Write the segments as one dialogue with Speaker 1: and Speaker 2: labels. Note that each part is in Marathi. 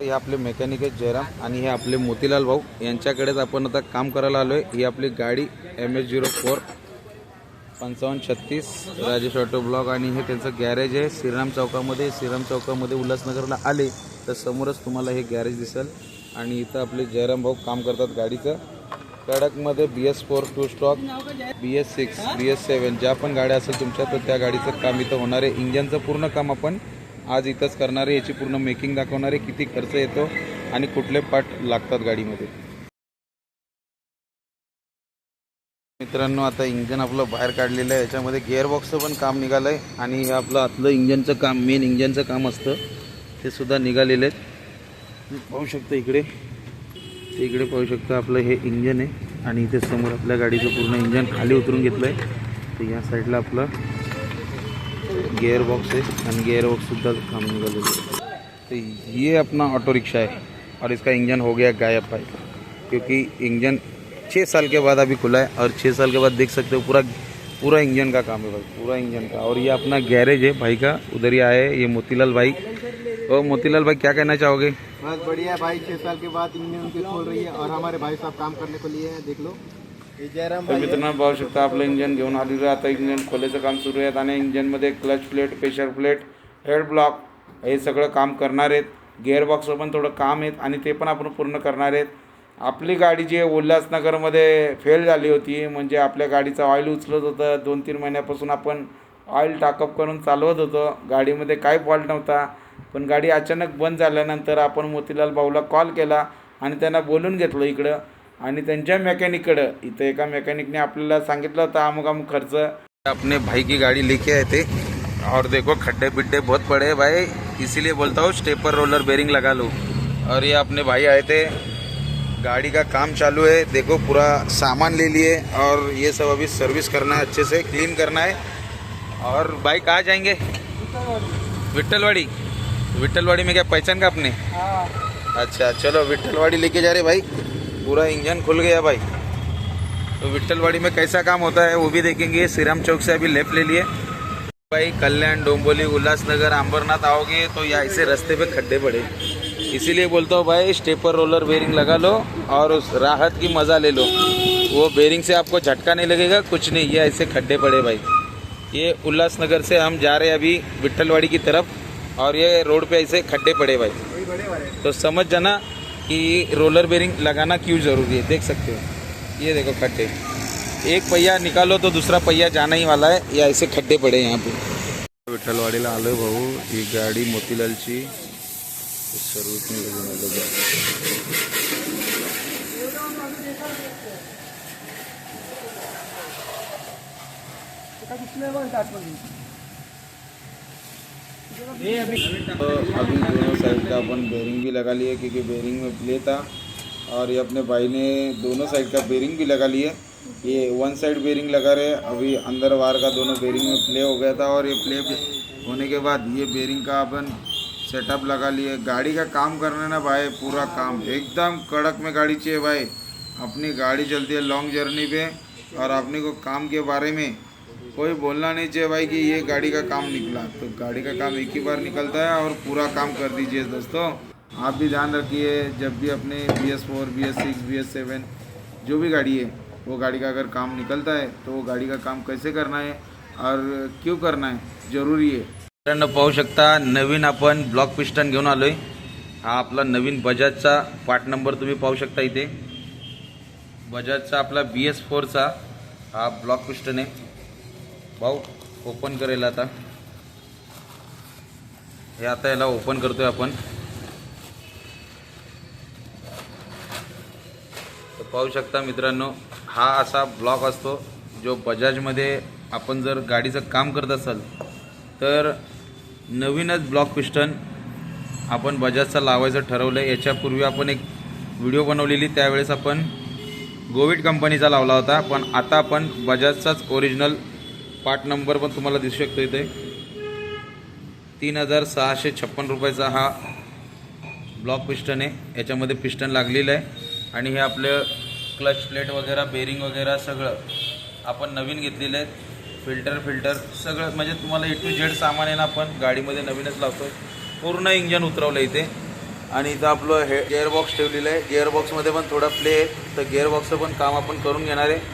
Speaker 1: हे आपले मेकॅनिक आहेत जयराम आणि हे आपले मोतीलाल भाऊ. यांच्याकडेच आपण आता काम करायला आलो आहे ही आपली गाडी एम एच झिरो फोर पंचावन्न छत्तीस राजेश ऑटो ब्लॉक आणि हे त्यांचं गॅरेज आहे. श्रीराम चौकामध्ये श्रीराम चौकामध्ये उल्हासनगरला आले तर समोरच तुम्हाला हे गॅरेज दिसेल. आणि इथं आपले जयराम भाऊ काम करतात गाडीचं. कडकमध्ये B S four two stock B S six B S seven ज्या पण गाड्या असेल तुमच्या तर त्या गाडीचं काम इथं होणार आहे. इंजनचं पूर्ण काम आपण आज इथंच करणार आहे याची पूर्ण मेकिंग दाखवणार आहे किती खर्च येतो आणि कुठले पार्ट लागतात गाडीमध्ये. मित्रांनो आता इंजन आपलं बाहेर काढलेलं आहे याच्यामध्ये गिअरबॉक्सचं पण काम निघालं आहे आणि हे आपलं आतलं इंजनचं काम मेन इंजनचं काम असतं ते सुद्धा निघालेलं आहे. पाहू शकतो इकडे. ते इकडे पाहू शकता आपलं हे इंजन आहे आणि इथे समोर आपल्या गाडीचं पूर्ण इंजन खाली उतरून घेतलं आहे तर या साईडला आपलं गियर बॉक्स है गियर बॉक्स सुद्धा काम निकालेगा तो ये अपना ऑटो रिक्शा है और इसका इंजन हो गया गायब भाई। क्योंकि इंजन छः साल के बाद अभी खुला है और छः साल के बाद देख सकते हो पूरा पूरा इंजन का काम है भाई, पूरा इंजन का। और ये अपना गैरेज है भाई का, उधर ही आए ये मोतीलाल भाई। ओ मोतीलाल भाई क्या कहना चाहोगे?
Speaker 2: बस बढ़िया भाई, छह साल के बाद इंजन खोल रही है और हमारे भाई साहब काम करने को लिए हैं, देख लो।
Speaker 1: तर मित्रांनो पाहू शकता आपलं इंजन घेऊन आलेलं आता इंजन खोलायचं काम सुरू आहे. आणि इंजनमध्ये clutch plate pressure plate head block हे सगळं काम करणार आहेत. गिअरबॉक्सवर पण थोडं काम आहेत आणि ते पण आपण पूर्ण करणार आहेत. आपली गाडी जी उल्हासनगरमध्ये फेल झाली होती. म्हणजे आपल्या गाडीचं ऑइल उचलत होतं. दोन तीन महिन्यापासून आपण ऑइल टाकअप करून चालवत होतो. गाडीमध्ये काही फॉल्ट नव्हता. पण गाडी अचानक बंद झाल्यानंतर आपण मोतीलाल भाऊला कॉल केला आणि त्यांना बोलून घेतलं इकडं. आणि त्यांच्या मेकॅनिककडं इथं एका मेकॅनिकने आपल्याला सांगितलं होतं अमुक अमुक खर्च. अपने भाई की गाड़ी लेके आए थे और देखो खड्डे बिड्डे बहुत पड़े हैं भाई इसीलिए बोलता हूँ स्टेपर रोलर बेरिंग लगा लो। और ये अपने भाई आए थे गाड़ी का काम चालू है देखो पूरा सामान ले लिए और ये सब अभी सर्विस करना है अच्छे से क्लीन करना है। और भाई कहाँ जाएंगे? विट्ठलवाड़ी विट्ठलवाड़ी में क्या पहचान का अपने? अच्छा चलो विट्ठलवाड़ी लेके जा रहे भाई। पूरा इंजन खुल गया भाई। तो विट्ठलवाड़ी में कैसा काम होता है वो भी देखेंगे। श्रीराम चौक से अभी लेफ़्ट ले लिए। भाई, कल्याण, डोंबोली, उल्लासनगर अंबरनाथ आओगे तो यहाँ ऐसे रास्ते पे खड्डे पड़े। इसीलिए बोलता हूँ भाई, स्टेपर रोलर बेरिंग लगा लो और उस राहत की मज़ा ले लो। वो बेरिंग से आपको झटका नहीं लगेगा, कुछ नहीं, ये ऐसे खड्डे पड़े भाई। ये उल्लासनगर से हम जा रहे हैं अभी विट्ठलवाड़ी की तरफ़ और ये रोड पे ऐसे खड्डे पड़े भाई। तो समझ जाना कि रोलर बेरिंग लगाना क्यों ज़रूरी है? देख सकते हो। ये देखो खड्डे। एक पहिया निकालो तो दूसरा पहिया जाना ही वाला है या ऐसे खड्डे पडे यहाँ पे। विठ्ठलवाडीला आलो भाऊ ही गाडी मोतीलालची सर्विसने घेऊन आलो बा. तो अभी दोनों साइड का अपन बेरिंग भी लगा लिए, क्योंकि बेरिंग में प्ले था। और ये अपने भाई ने दोनों साइड का बेरिंग भी लगा लिए। ये वन साइड बेरिंग लगा रहे अभी अंदर वार का दोनों बेरिंग में प्ले हो गया था और ये प्ले होने के बाद ये बेरिंग का अपन सेटअप लगा लिए। गाड़ी का काम करना ना भाई, पूरा काम। एकदम कड़क में गाड़ी चाहिए भाई। अपनी गाड़ी चलती है लॉन्ग जर्नी पे। और अपने को काम के बारे में कोई बोलना नहीं चाहिए भाई कि ये गाड़ी का काम निकला। तो गाड़ी का काम एक ही बार निकलता है और पूरा काम कर दीजिए दोस्तों। आप भी ध्यान रखिए जब भी अपने B S four B S six B S seven जो भी गाड़ी है वो गाड़ी का अगर काम निकलता है तो वो गाड़ी का काम कैसे करना है और क्यों करना है जरूरी है। मित्रांनो पाहू शकता नवीन आपण ब्लॉक पिस्टन घेऊन आलोय. हा आपला नवीन बजाजचा पार्ट नंबर तुम्ही पाहू शकता इथे. बजाजचा आपला बी एस फोरचा हा ब्लॉक पिस्टन आहे. भाऊ ओपन करेल आता. हे आता याला ओपन करतोय आपण. तर पाहू शकता मित्रांनो हा असा ब्लॉक असतो जो बजाजमध्ये आपण जर गाडीचं काम करत असाल तर नवीनच ब्लॉक पिस्टन आपण बजाजचा लावायचं ठरवलं आहे याच्यापूर्वी आपण एक व्हिडिओ बनवलेली त्यावेळेस आपण गोविड कंपनीचा लावला होता पण आता आपण बजाजचाच ओरिजिनल पार्ट नंबर पण तुम्हाला दिसू शकतो इथे. तीन हजार सहाशे छप्पन रुपयाचा हा ब्लॉक पिस्टन आहे. याच्यामध्ये पिस्टन लागलेलं आहे. आणि हे आपलं क्लच प्लेट वगैरे बेरिंग वगैरे सगळं आपण नवीन घेतलेलं आहे. फिल्टर फिल्टर सगळं. म्हणजे तुम्हाला ए टू झेड सामान आहे ना आपण गाडीमध्ये नवीनच लावतो पूर्ण इंजन उतरवलं इथे. आणि इथं आपलं हे गिअरबॉक्स ठेवलेलं आहे. गिअरबॉक्समध्ये पण थोडा प्ले आहे. तर गिअरबॉक्सचं पण काम आपण करून घेणार आहे.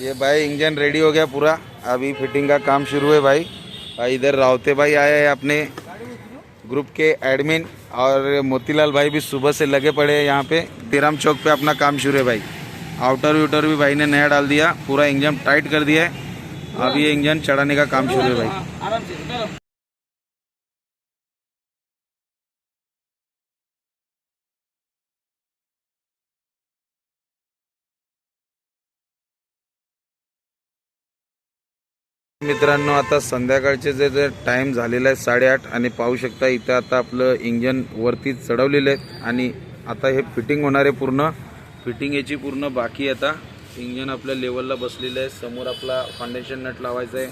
Speaker 1: ये भाई इंजन रेडी हो गया पूरा। अभी फिटिंग का काम शुरू है भाई। इधर रावते भाई आए हैं अपने ग्रुप के एडमिन और मोतीलाल भाई भी सुबह से लगे पड़े हैं यहाँ पे। तिराम चौक पे अपना काम शुरू है भाई। आउटर व्यूटर भी भाई ने नया डाल दिया। पूरा इंजन टाइट कर दिया है। अभी ये इंजन चढ़ाने का काम शुरू है भाई। मित्रांनो आता संध्याकाळचे जे जे टाईम झालेला आहे साडेआठ आणि पाहू शकता इथं आता आपलं इंजन वरती चढवलेलं आहे आणि आता हे फिटिंग होणार आहे पूर्ण. फिटिंग याची पूर्ण बाकी आहे आता. इंजन आपल्या लेवलला बसलेलं आहे. समोर आपला फाउंडेशन नट लावायचा आहे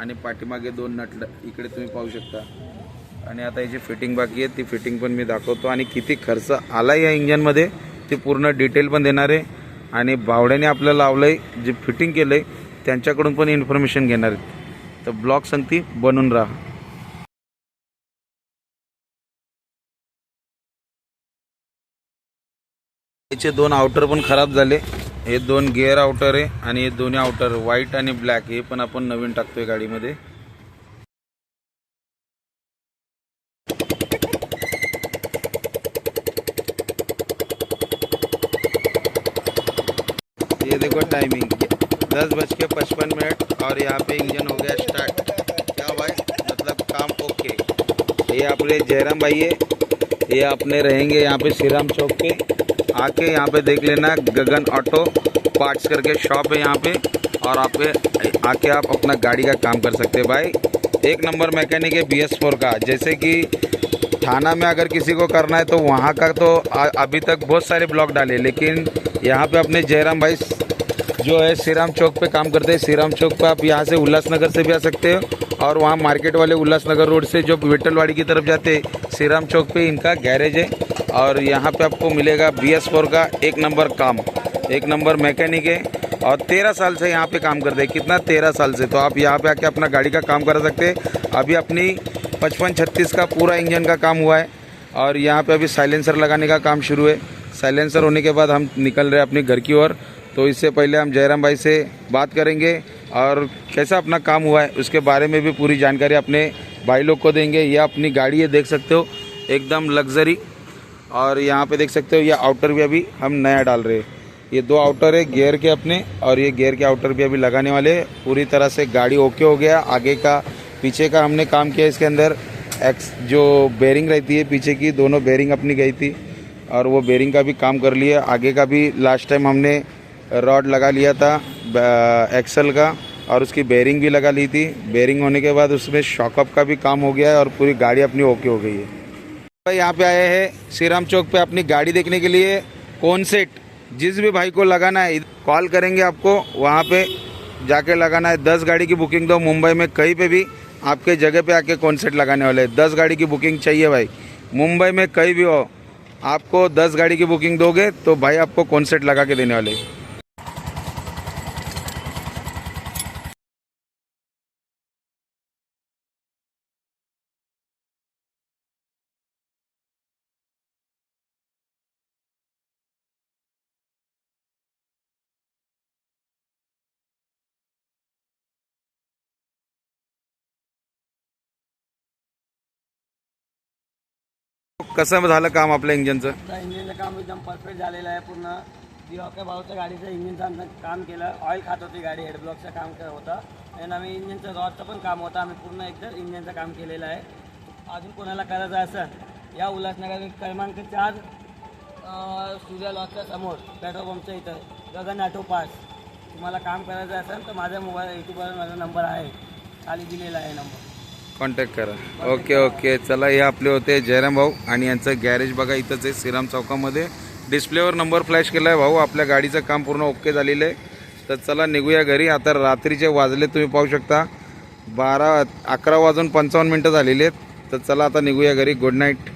Speaker 1: आणि पाठीमागे दोन नट इकडे तुम्ही पाहू शकता. आणि आता याची फिटिंग बाकी आहे. ती फिटिंग पण मी दाखवतो. आणि किती खर्च आला या इंजनमध्ये ते पूर्ण डिटेल पण देणार आहे. आणि बावड्याने आपल्याला लावलं आहे जे फिटिंग केलं आहे त्यांच्याकडून पण इन्फॉर्मेशन घेणार आहेत. तर ब्लॉग सांगती बनून राहा. याचे दोन आउटर पण खराब झाले. हे दोन गिअर आउटर आहे आणि हे दोन्ही आउटर व्हाईट आणि ब्लॅक हे पण आपण नवीन टाकतोय गाडीमध्ये. ये देखो टाइमिंग दस बज के पचपन मिनट और यहाँ पे इंजन हो गया स्टार्ट। क्या भाई? मतलब काम ओके। ये अपने जयराम भाई है। ये अपने रहेंगे यहाँ पे श्री राम चौक पे। आके यहाँ पे देख लेना गगन ऑटो पार्ट्स करके शॉप है यहाँ पे। और आप आके आप अपना गाड़ी का काम कर सकते हैं भाई। एक नंबर मैकेनिक है बी एस फोर का। जैसे कि थाना में अगर किसी को करना है तो वहाँ का तो अभी तक बहुत सारे ब्लॉक डाले। लेकिन यहाँ पे अपने जयराम भाई जो है श्रीराम चौक पे काम करते हैं। श्रीराम चौक पे आप यहाँ से उल्लासनगर से भी आ सकते हो और वहाँ मार्केट वाले उल्लासनगर रोड से जो विठलवाड़ी की तरफ़ जाते हैं, श्रीराम चौक पे इनका गैरेज है और यहाँ पे आपको मिलेगा बी एस फोर का एक नंबर काम, एक नंबर मैकेनिक है और तेरह साल से यहाँ पे काम करते हैं। कितना? तेरह साल से। तो आप यहाँ पे आके अपना गाड़ी का काम करा सकते हैं। अभी अपनी पचपन छत्तीस का पूरा इंजन का काम हुआ है और यहाँ पे अभी साइलेंसर लगाने का काम शुरू है। साइलेंसर होने के बाद हम निकल रहे हैं अपने घर की ओर। तो इससे पहले हम जयराम भाई से बात करेंगे और कैसा अपना काम हुआ है, उसके बारे में भी पूरी जानकारी अपने भाई लोग को देंगे। ये अपनी गाड़ी है देख सकते हो, एकदम लग्जरी और यहाँ पे देख सकते हो, ये आउटर भी अभी हम नया डाल रहे हैं। ये दो आउटर है गियर के अपने, और ये गियर के आउटर भी अभी लगाने वाले पूरी तरह से गाड़ी ओके हो गया, आगे का, पीछे का हमने काम किया इसके अंदर। एक्स जो बेरिंग रहती है पीछे की, दोनों बेरिंग अपनी गई थी, और वो बेरिंग का भी काम कर लिया आगे का भी लास्ट टाइम हमने रॉड लगा लिया था एक्सल का, और उसकी बेरिंग भी लगा ली थी। बेरिंग होने के बाद उसमें शॉकअप का भी काम हो गया है और पूरी गाड़ी अपनी ओके हो गई है। भाई, यहाँ पे आए हैं श्री राम चौक पे अपनी गाड़ी देखने के लिए। कौन सेट जिस भी भाई को लगाना है कॉल करेंगे आपको। वहाँ पे जाके लगाना है। दस गाड़ी की बुकिंग दो, मुंबई में कहीं पे भी आपके जगह पे आके कौन सेट लगाने वाले हैं? दस गाड़ी की बुकिंग चाहिए भाई। मुंबई में कहीं भी हो, आपको दस गाड़ी की बुकिंग दोगे तो भाई आपको कौन सेट लगा के देने वाले हैं। कसं झालं काम आपल्या इंजनचं?
Speaker 3: आता इंजिनचं काम एकदम परफेक्ट झालेलं आहे पूर्ण. दिवाकर भाऊच्या गाडीचं इंजिनचं आमचं काम केलं. ऑइल खात होती गाडी हेडब्लॉकचं काम करत होतं. आणि आम्ही इंजिनचं रॉडचं पण काम होतं. आम्ही पूर्ण एकदम इंजिनचं काम केलेलं आहे. अजून कोणाला करायचं असेल या उल्हासनगर क्रमांक चार अं, सूर्या लॉजच्या समोर पेट्रोल पंपच्या इथं गगन ऑटो पास. तुम्हाला काम करायचं असेल तर माझ्या मोबाईल युट्यूबवर माझा नंबर आहे. खाली दिलेला आहे नंबर
Speaker 1: कॉन्टॅक्ट करा. ओके ओके चला हे आपले होते जयराम भाऊ आणि यांचं गॅरेज बघा इथंच आहे श्रीराम चौकामध्ये. डिस्प्लेवर नंबर फ्लॅश केला आहे भाऊ. आपल्या गाडीचं काम पूर्ण ओके झालेलं आहे. तर चला निघूया घरी. आता रात्रीचे वाजले तुम्ही पाहू शकता. बारा अकरा वाजून पंचावन्न मिनटं झालेली आहेत. तर चला आता निघूया घरी. Good night